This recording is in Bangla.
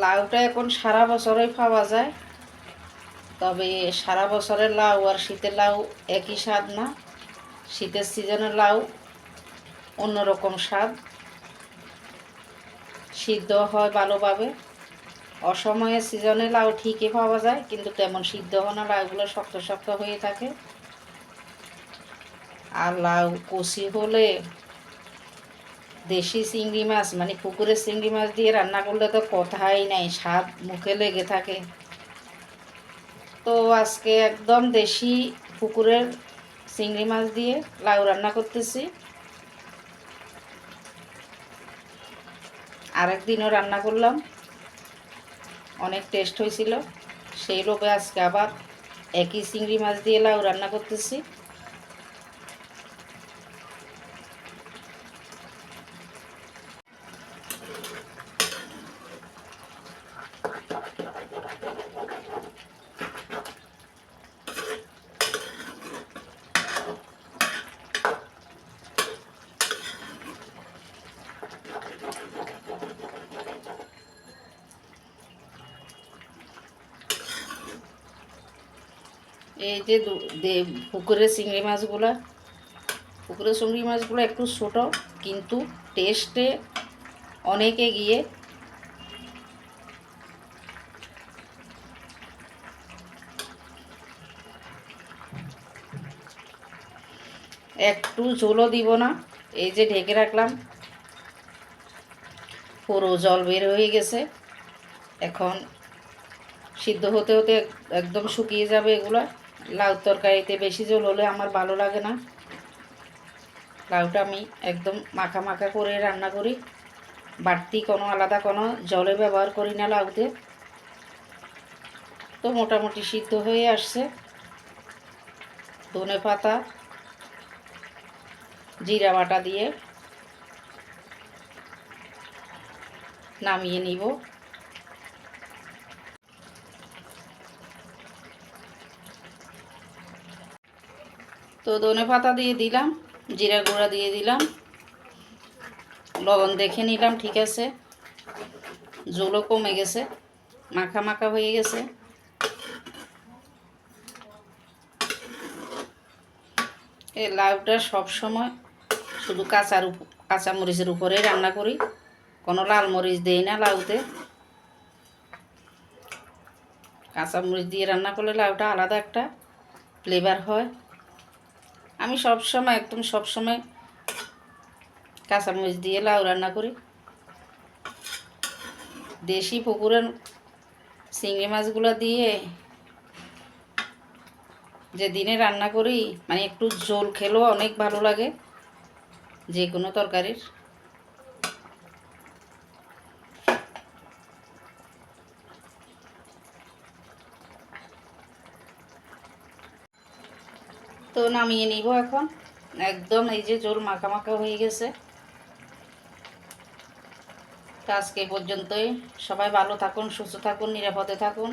লাউটা এখন সারা বছরই পাওয়া যায়। তবে সারা বছরের লাউ আর শীতের লাউ একই স্বাদ না। শীতের সিজনের লাউ অন্যরকম স্বাদ। সিদ্ধ হয় ভালোভাবে। অসময়ে সিজনে লাউ ঠিকই পাওয়া যায়, কিন্তু তেমন সিদ্ধ হয় না, লাউগুলো শক্ত শক্ত হয়ে থাকে। আর লাউ কষি হলে দেশি চিংড়ি মাছ মানে পুকুরের চিংড়ি মাছ দিয়ে রান্না করলে তো কথাই নাই স্বাদ মুখে লেগে থাকে। তো আজকে একদম দেশি পুকুরের চিংড়ি মাছ দিয়ে লাউ রান্না করতেছি। আরেকদিনও রান্না করলাম। অনেক টেস্ট হয়েছিল। সেই লোভে আজকে আবার একই চিংড়ি মাছ দিয়ে লাউ রান্না করতেছি। এই যে পুকুরের চিংড়ি মাছগুলো, পুকুরের চিংড়ি মাছগুলো একটু ছোট, কিন্তু টেস্টে অনেকে গিয়ে একটু ঝোলও দিব না, এই যে ঢেকে রাখলাম। পুরো জল বের হয়ে গেছে। এখন সিদ্ধ হতে হতে একদম শুকিয়ে যাবে এগুলো। লাউ তরকারিতে বেশি ঝোল হলে আমার ভালো লাগে না। লাউটা আমি একদম মাখা মাখা করে রান্না করি। বাড়তি কোনো আলাদা কোনো জলে ব্যবহার করি না লাউতে। তো মোটামুটি সিদ্ধ হয়ে আসছে। ধনে পাতা, জিরা বাটা দিয়ে নামিয়ে নিব। তো ধনে পাতা দিয়ে দিলাম জিরা গুঁড়া দিয়ে দিলাম। লবণ দেখে নিলাম, ঠিক আছে। জলও কমে গেছে, মাখা মাখা হয়ে গেছে। এই লাউটা সবসময় শুধু কাঁচার কাঁচা মরিচের উপরে রান্না করি। কোনো লাল মরিচ দেই না লাউতে। কাঁচা মরিচ দিয়ে রান্না করলে লাউটা আলাদা একটা ফ্লেভার হয়। আমি সব সময় একদম সবসময় কাঁচামরিচ দিয়ে লাউ রান্না করি। দেশি পুকুরের চিংড়ি মাছগুলো দিয়ে যে দিনে রান্না করি মানে একটু জোল খেলেও অনেক ভালো লাগে, যে কোনো তরকারির। তো নামিয়ে নিব এখন। একদম এই যে জোর মাখা মাখা হয়ে গেছে। আজকে পর্যন্তই। সবাই ভালো থাকুন, সুস্থ থাকুন, নিরাপদে থাকুন।